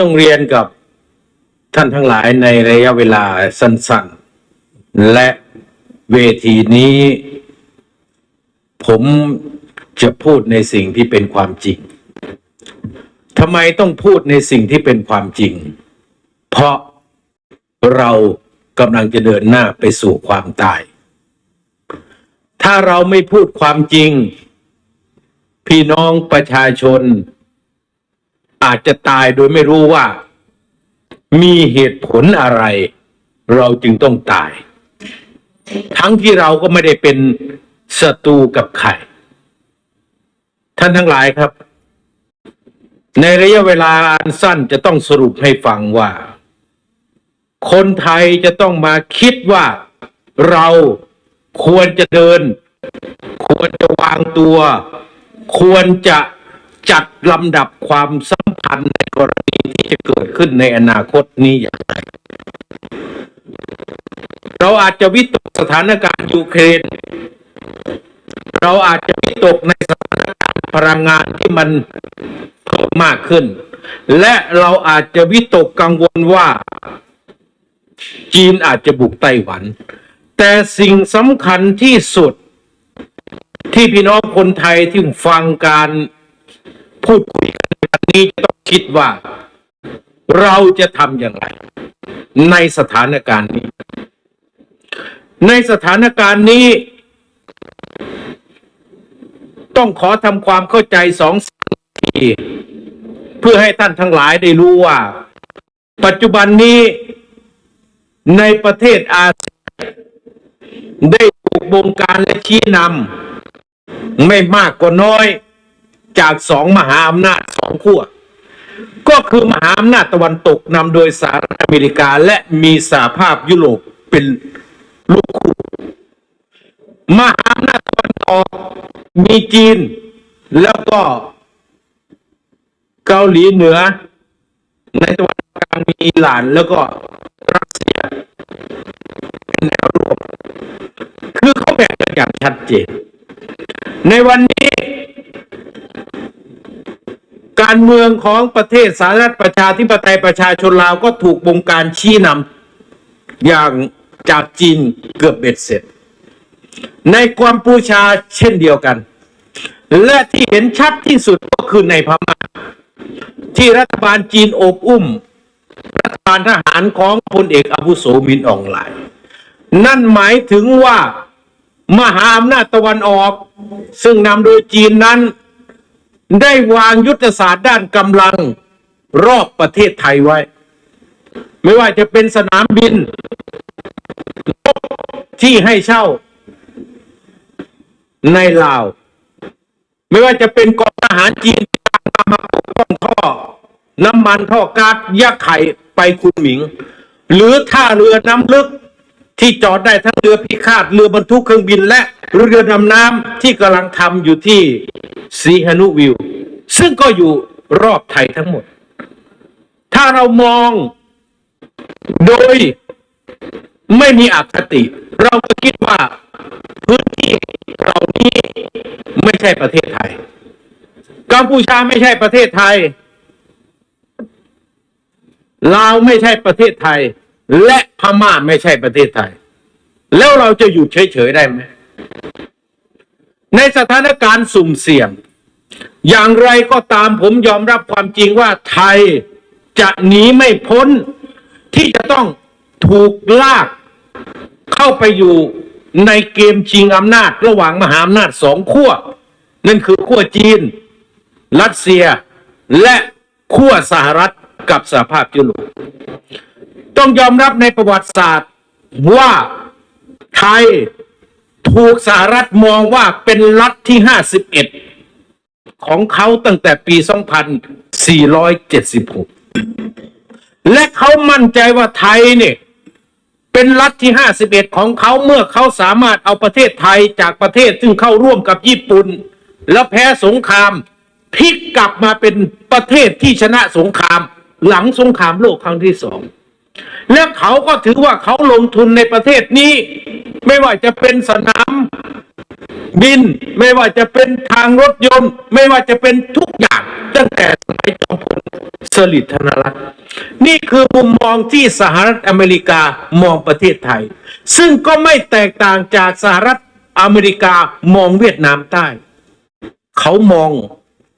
ต้องเรียนกับท่านทั้งหลายในระยะเวลาสั้นๆ และเวทีนี้ ผมจะพูดในสิ่งที่เป็นความจริงทำไมต้องพูดในสิ่งที่เป็นความจริง เพราะเรากำลังจะเดินหน้าไปสู่ความตาย ถ้าเราไม่พูดความจริง พี่น้องประชาชน อาจจะตายโดยไม่รู้ว่า มีเหตุผลอะไร เราจึงต้องตาย ทั้งที่เราก็ไม่ได้เป็นศัตรูกับใครท่านทั้งหลายครับ ในระยะเวลาอันสั้นจะต้องสรุปให้ฟังว่า คนไทยจะต้องมาคิดว่าเราควรจะเดิน ควรจะวางตัว ควรจะจัดลำดับความสัม พันธ์ในกรณีที่จะเกิดขึ้นในอนาคตนี้อย่างไร เราอาจจะวิตกสถานการณ์ยูเครน เราอาจจะวิตกในสถานการณ์พลังงานที่มันเพิ่มมากขึ้น และเราอาจจะวิตกกังวลว่า จีนอาจจะบุกไต้หวัน แต่สิ่งสำคัญที่สุดที่พี่น้องคนไทยที่ฟังการพูดคุย นี้จะต้องคิดว่าเราจะทำอย่างไร ในสถานการณ์นี้ ในสถานการณ์นี้ ต้องขอทำความเข้าใจสองสที่เพื่อให้ท่านทั้งหลายได้รู้ว่า ปัจจุบันนี้ในประเทศอาเซียนได้ถูกบงการและชี้นำไม่มากก็น้อย จากสองมหาอำนาจสองขั้วก็คือมหาอำนาจตะวันตกนำโดยสหรัฐอเมริกาและมีสหภาพยุโรปเป็นลูกคู่มหาอำนาจตะวันออกมีจีน แล้วก็เกาหลีเหนือ ในตะวันกลางมีอิหร่านแล้วก็รัสเซียเป็นแนวร่วมคือเขาแบ่งกันอย่างชัดเจนในวันนี้ เมืองของประเทศสาธารณรัฐประชาธิปไตยประชาชนลาวก็ถูกบงการชี้นำอย่างจากจีนเกือบเบ็ดเสร็จ ในกัมพูชาเช่นเดียวกัน และที่เห็นชัดที่สุดก็คือในพม่าที่รัฐบาลจีนโอบอุ้ม รัฐบาลทหารของพลเอกอาวุโสมินอองไลน์นั่นหมายถึงว่ามหาอำนาจตะวันออก ซึ่งนำโดยจีนนั้น ได้วางยุทธศาสตร์ด้านกำลังรอบประเทศไทยไว้ ไม่ว่าจะเป็นสนามบิน ที่ให้เช่า ในลาว ไม่ว่าจะเป็นกองทหารจีนมาปกป้องท่อ น้ำมันท่อก๊าซยะไข่ไปคุณหมิง หรือท่าเรือน้ำลึก ที่จอดได้ทั้งเรือพิฆาตเรือบรรทุกเครื่องบินและเรือดำน้ำที่กำลังทำอยู่ที่สีฮานุวิว ซึ่งก็อยู่รอบไทยทั้งหมด ถ้าเรามองโดยไม่มีอคติ เราก็คิดว่าพื้นที่เหล่านี้ไม่ใช่ประเทศไทย กัมพูชาไม่ใช่ประเทศไทยลาวไม่ใช่ประเทศไทย และพม่าไม่ใช่ประเทศไทย แล้วเราจะอยู่เฉยๆได้ไหมในสถานการณ์สุ่มเสี่ยง อย่างไรก็ตามผมยอมรับความจริงว่าไทยจะหนีไม่พ้น ที่จะต้องถูกลาก เข้าไปอยู่ในเกมชิงอำนาจระหว่างมหาอำนาจสองขั้ว นั่นคือขั้วจีน รัสเซียและขั้วสหรัฐกับสหภาพยุโรป ต้องยอมรับในประวัติศาสตร์ ว่าไทยถูกสหรัฐมองว่าเป็นรัฐที่ 51 ของเขาตั้งแต่ปี 2476 และเขามั่นใจว่าไทยเนี่ย เป็นรัฐที่ 51 ของเขาเมื่อเขาสามารถเอาประเทศไทยจากประเทศซึ่งเข้าร่วมกับญี่ปุ่น แล้วแพ้สงครามพลิกกลับมาเป็นประเทศที่ชนะสงคราม หลังสงครามโลกครั้งที่สอง และเขาก็ถือว่าเขาลงทุนในประเทศนี้ ไม่ว่าจะเป็นสนามบิน ไม่ว่าจะเป็นทางรถยนต์ ไม่ว่าจะเป็นทุกอย่าง ตั้งแต่สมัยจอมพลสฤษดิ์ธนรัตน์นี่คือมุมมองที่สหรัฐอเมริกามองประเทศไทย ซึ่งก็ไม่แตกต่างจากสหรัฐอเมริกามองเวียดนามใต้ เขามอง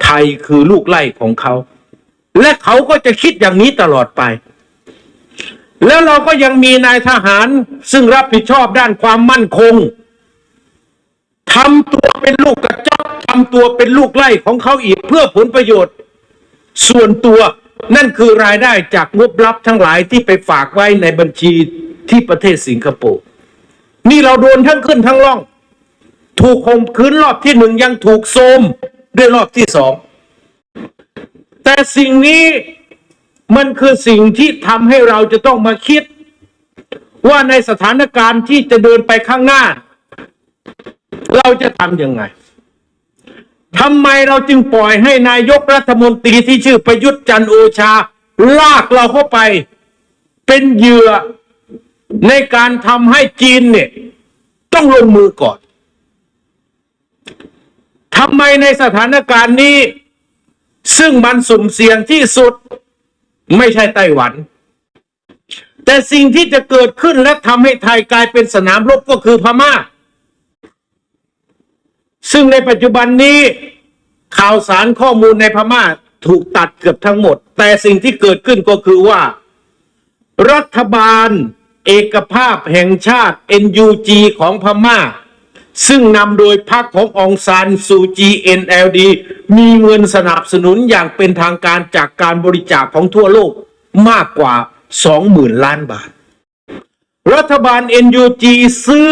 ไทยคือลูกไล่ของเขา และเขาก็จะคิดอย่างนี้ตลอดไป แล้วเราก็ยังมีนายทหาร ซึ่งรับผิดชอบด้านความมั่นคงทำตัวเป็นลูกกระจอกทำตัวเป็นลูกไล่ของเขาอีกเพื่อผลประโยชน์ ส่วนตัวนั่นคือรายได้จากงบลับทั้งหลายที่ไปฝากไว้ในบัญชีที่ประเทศสิงคโปร์นี่เราโดนทั้งขึ้นทั้งล่อง ถูกข่มขืนรอบที่หนึ่งยังถูกโซมด้วยรอบที่สองแต่สิ่งนี้ มันคือสิ่งที่ทำให้เราจะต้องมาคิด ว่าในสถานการณ์ที่จะเดินไปข้างหน้า เราจะทำยังไงทำไมเราจึงปล่อยให้นายกรัฐมนตรีที่ชื่อประยุทธ์จันโอชา ลากเราเข้าไป เป็นเหยื่อในการทำให้จีนเนี่ย ต้องลงมือก่อนทำไมในสถานการณ์นี้ ซึ่งมันสุ่มเสี่ยงที่สุด ไม่ใช่ไต้หวัน แต่สิ่งที่จะเกิดขึ้นและทำให้ไทยกลายเป็นสนามรบก็คือพม่า ซึ่งในปัจจุบันนี้ข่าวสารข้อมูลในพม่าถูกตัดเกือบทั้งหมด แต่สิ่งที่เกิดขึ้นก็คือว่า รัฐบาลเอกภาพแห่งชาติ NUG ของพม่า ซึ่งนำโดยพรรคขององซานซูจี NLD มีเงินสนับสนุนอย่างเป็นทางการจากการบริจาคของทั่วโลกมากกว่า 20,000 ล้านบาท รัฐบาล NUG ซื้อ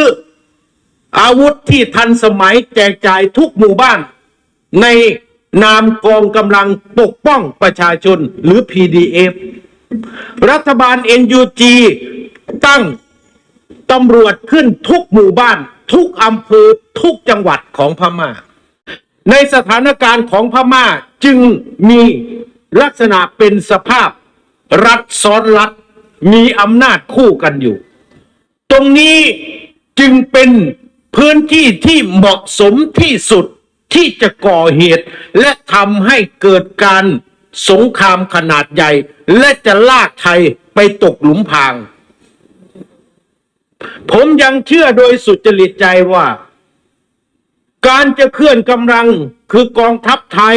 อาวุธที่ทันสมัยแจกจ่ายทุกหมู่บ้าน ในนามกองกำลังปกป้องประชาชนหรือ PDF รัฐบาล NUG ตั้งตำรวจขึ้นทุกหมู่บ้าน ทุกอำเภอทุกจังหวัดของพม่า ในสถานการณ์ของพม่าจึงมีลักษณะเป็นสภาพรัฐซ้อนรัฐมีอำนาจคู่กันอยู่ ตรงนี้จึงเป็นพื้นที่ที่เหมาะสมที่สุดที่จะก่อเหตุ และทำให้เกิดการสงครามขนาดใหญ่ และจะลากไทยไปตกหลุมพราง ผมยังเชื่อโดยสุจริตใจว่า การจะเคลื่อนกำลังคือกองทัพไทย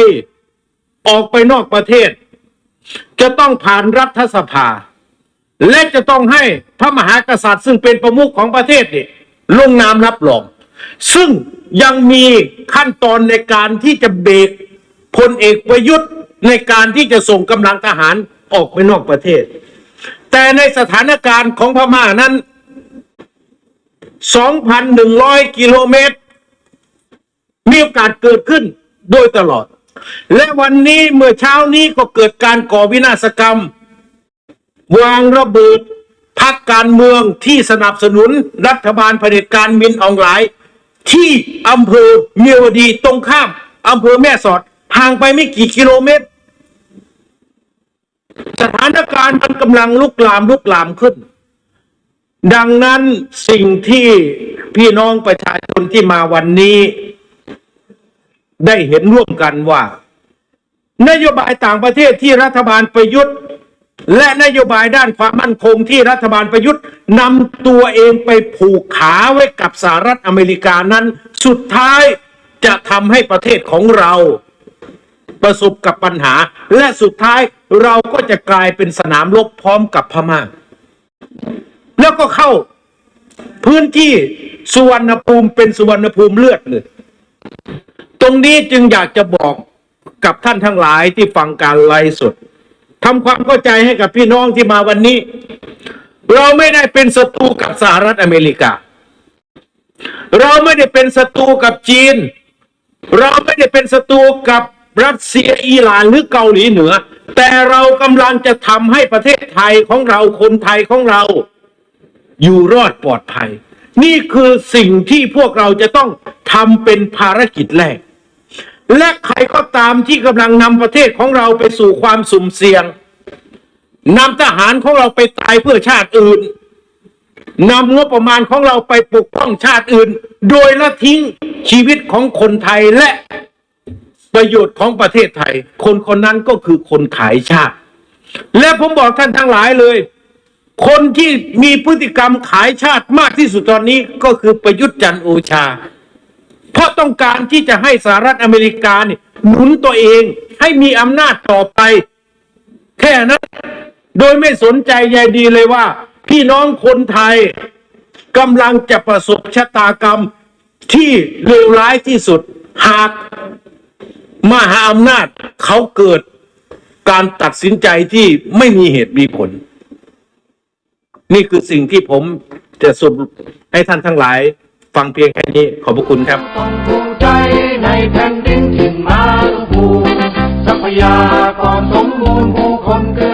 ออกไปนอกประเทศ จะต้องผ่านรัฐสภา และจะต้องให้พระมหากษัตริย์ซึ่งเป็นประมุขของประเทศนี่ลงนามรับรอง ซึ่งยังมีขั้นตอนในการที่จะเบรกพลเอกประยุทธ์ในการที่จะส่งกำลังทหารออกไปนอกประเทศ แต่ในสถานการณ์ของพม่านั้น 2,100 กิโลเมตร มีโอกาสเกิดขึ้นโดยตลอด และวันนี้เมื่อเช้านี้ก็เกิดการก่อวินาศกรรม วางระเบิดพักการเมืองที่สนับสนุนรัฐบาลเผด็จการมินออนไลน์ที่อำเภอเมียวดีตรงข้ามอำเภอแม่สอดห่างไปไม่กี่กิโลเมตร สถานการณ์มันกำลังลุกลามลุกลามขึ้น ดังนั้นสิ่งที่พี่น้องประชาชนที่มาวันนี้ ได้เห็นร่วมกันว่า นโยบายต่างประเทศที่รัฐบาลประยุทธ์ และนโยบายด้านความมั่นคงที่รัฐบาลประยุทธ์นำตัวเองไปผูกขาไว้กับสหรัฐอเมริกานั้น สุดท้ายจะทำให้ประเทศของเรา ประสบกับปัญหา และสุดท้ายเราก็จะกลายเป็นสนามรบพร้อมกับพม่า แล้วก็เข้าพื้นที่สุวรรณภูมิเป็นสุวรรณภูมิเลือดเลย ตรงนี้จึงอยากจะบอกกับท่านทั้งหลายที่ฟังการไลฟ์สดทำความเข้าใจให้กับพี่น้องที่มาวันนี้ เราไม่ได้เป็นศัตรูกับสหรัฐอเมริกา เราไม่ได้เป็นศัตรูกับจีน เราไม่ได้เป็นศัตรูกับรัสเซียอิหร่านหรือเกาหลีเหนือ แต่เรากำลังจะทำให้ประเทศไทยของเราคนไทยของเรา อยู่รอดปลอดภัย นี่คือสิ่งที่พวกเราจะต้องทำเป็นภารกิจแรก และใครก็ตามที่กำลังนำประเทศของเราไปสู่ความสุ่มเสี่ยงนำทหารของเราไปตายเพื่อชาติอื่นนำงบประมาณของเราไปปกป้องชาติอื่น โดยละทิ้งชีวิตของคนไทยและประโยชน์ของประเทศไทย คนคนนั้นก็คือคนขายชาติ และผมบอกท่านทั้งหลายเลย คนที่มีพฤติกรรมขายชาติมากที่สุดตอนนี้ก็คือประยุทธ์จันโอชา เพราะต้องการที่จะให้สหรัฐอเมริกาเนี่ยหนุนตัวเองให้มีอำนาจต่อไป แค่นั้นโดยไม่สนใจใยดีเลยว่า พี่น้องคนไทยกำลังจะประสบชะตากรรมที่เลวร้ายที่สุด หากมหาอำนาจเขาเกิดการตัดสินใจที่ไม่มีเหตุมีผล นี่คือสิ่งที่ผมจะสรุปให้ท่านทั้งหลาย ฟังเพียงแค่นี้ขอบพระคุณครับ ต้องภูมิใจในแผ่นดินถิ่นมาตุภูมิทรัพยากรสมบูรณ์ผู้คนเกิด